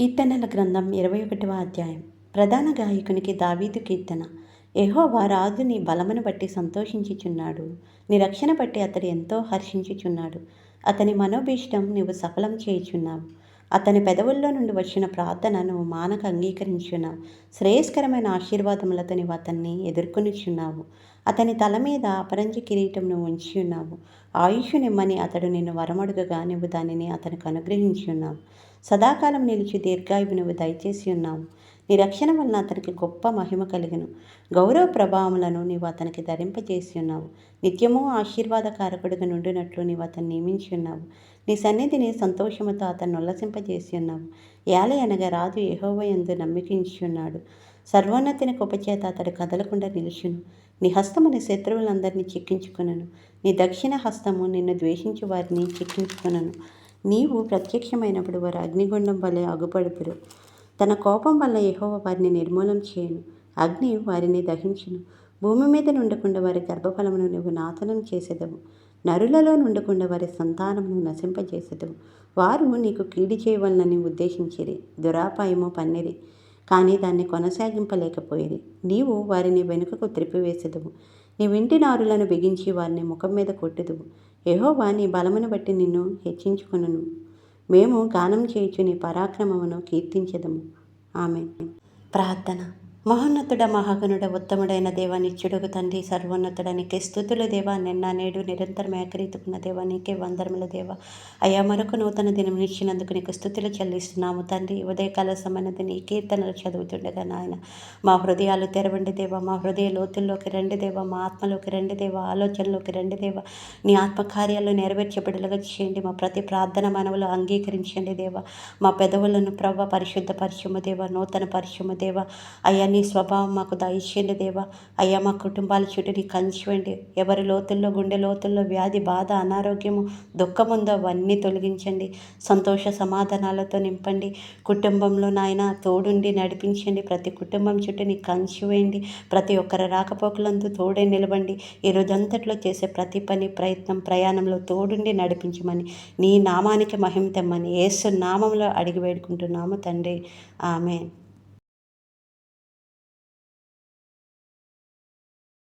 కీర్తనల గ్రంథం ఇరవై ఒకటవ అధ్యాయం. ప్రధాన గాయకునికి దావీదు కీర్తన. ఎహోవా రాజు నీ బలమును బట్టి సంతోషించుచున్నాడు. నీ రక్షణ బట్టి అతడు ఎంతో హర్షించుచున్నాడు. అతని మనోభీష్టం నీవు సఫలం చేయుచున్నావు. అతని పెదవుల్లో నుండి వచ్చిన ప్రార్థన నువ్వు మానక అంగీకరించున్నావు శ్రేయస్కరమైన ఆశీర్వాదములతో నీవు అతన్ని ఎదుర్కొనిచున్నావు. అతని తల మీద అపరంజి కిరీటంను ఉంచి ఉన్నావు ఆయుష్ నిమ్మని అతడు నిన్ను వరమడుగగా నువ్వు దానిని అతనికి అనుగ్రహించి ఉన్నావు సదాకాలం నిలిచి దీర్ఘాయువు నువ్వు దయచేసి ఉన్నావు. నీ రక్షణ వలన అతనికి గొప్ప మహిమ కలిగను. గౌరవ ప్రభావములను నీవు అతనికి ధరింపజేసి ఉన్నావు నిత్యము ఆశీర్వాదకారకుడిగా నుండినట్లు నీవు అతన్ని నియమించి ఉన్నావు నీ సన్నిధిని సంతోషముతో అతను ఉల్లసింపజేసి ఉన్నావు ఏల అనగా రాజు యహోవయందు నమ్మికించి ఉన్నాడు సర్వోన్నతిని కుపచేత అతడు కదలకుండా నిలుచును. నీ హస్తము నీ శత్రువులందరినీ చిక్కించుకునను. నీ దక్షిణ హస్తము నిన్ను ద్వేషించు వారిని చిక్కించుకునను. నీవు ప్రత్యక్షమైనప్పుడు వారు అగ్నిగుండం వలె అగుపడుతురు తన కోపం వల్ల యహోవ వారిని నిర్మూలం చేయను. అగ్ని వారిని దహించును. భూమి మీద నుండకుండా వారి గర్భఫలమును నువ్వు నాశనం చేసేదవు. నరులలో నుండకుండా వారి సంతానమును నశింపజేసేదవు. వారు నీకు కీడి చేయవలనని ఉద్దేశించిరి. దురాపాయము పన్నిరి. కానీ దాన్ని కొనసాగింపలేకపోయేది నీవు వారిని వెనుకకు త్రిప్పివేసేదవు. నీ వింటి నారులను బిగించి వారిని ముఖం మీద కొట్టుదువు. యెహోవా నీ బలమును బట్టి నిన్ను హెచ్చించుకును మేము గానం చేయుచు నీ పరాక్రమమును కీర్తించదము. ఆమె ప్రార్థన. మహోన్నతుడ మహాగణుడ ఉత్తముడైన దేవా నిత్యుడుగు తండ్రి సర్వోన్నతుడ నీకే స్థుతుల దేవా. నిన్న నేడు నిరంతరం ఏకరీతుకున్న దేవా. నీకే వందరముల దేవ. అయ్యా మరొక నూతన దినం ఇచ్చినందుకు నీకు స్థుతులు చెల్లిస్తున్నాము తండ్రి. ఉదయకాల సమన్నది నీ కీర్తనలు చదువుతుండగా నాయన. మా హృదయాలు తెరవండి దేవ. మా హృదయ లోతుల్లోకి రండి దేవ. మా ఆత్మలోకి రండి దేవ. ఆలోచనలోకి రండి దేవ. నీ ఆత్మకార్యాలు నెరవేర్చబడేలాగా చేయండి. మా ప్రతి ప్రార్థన మనవులు అంగీకరించండి దేవ. మా పెదవులను ప్రవ్వ పరిశుద్ధ పరిశుమ దేవ. నూతన పరిశుమ దేవ. అయ్యా నీ స్వభావం మాకు దయచేయండి దేవా. అయ్యా మా కుటుంబాల చుట్టూ నీ కంచివండి ఎవరి లోతుల్లో గుండె లోతుల్లో వ్యాధి బాధ అనారోగ్యము దుఃఖముందో అవన్నీ తొలగించండి. సంతోష సమాధానాలతో నింపండి. కుటుంబంలో నాయన తోడుండి నడిపించండి. ప్రతి కుటుంబం చుట్టూ నీ కంచివేయండి ప్రతి ఒక్కరి రాకపోకలందు తోడే నిలవండి. ఈ రోజంతట్లో చేసే ప్రతి పని ప్రయత్నం ప్రయాణంలో తోడుండి నడిపించమని నీ నామానికి మహిమ తెమ్మని ఏసు నామంలో అడిగి వేడుకుంటున్నాము తండ్రి. ఆమె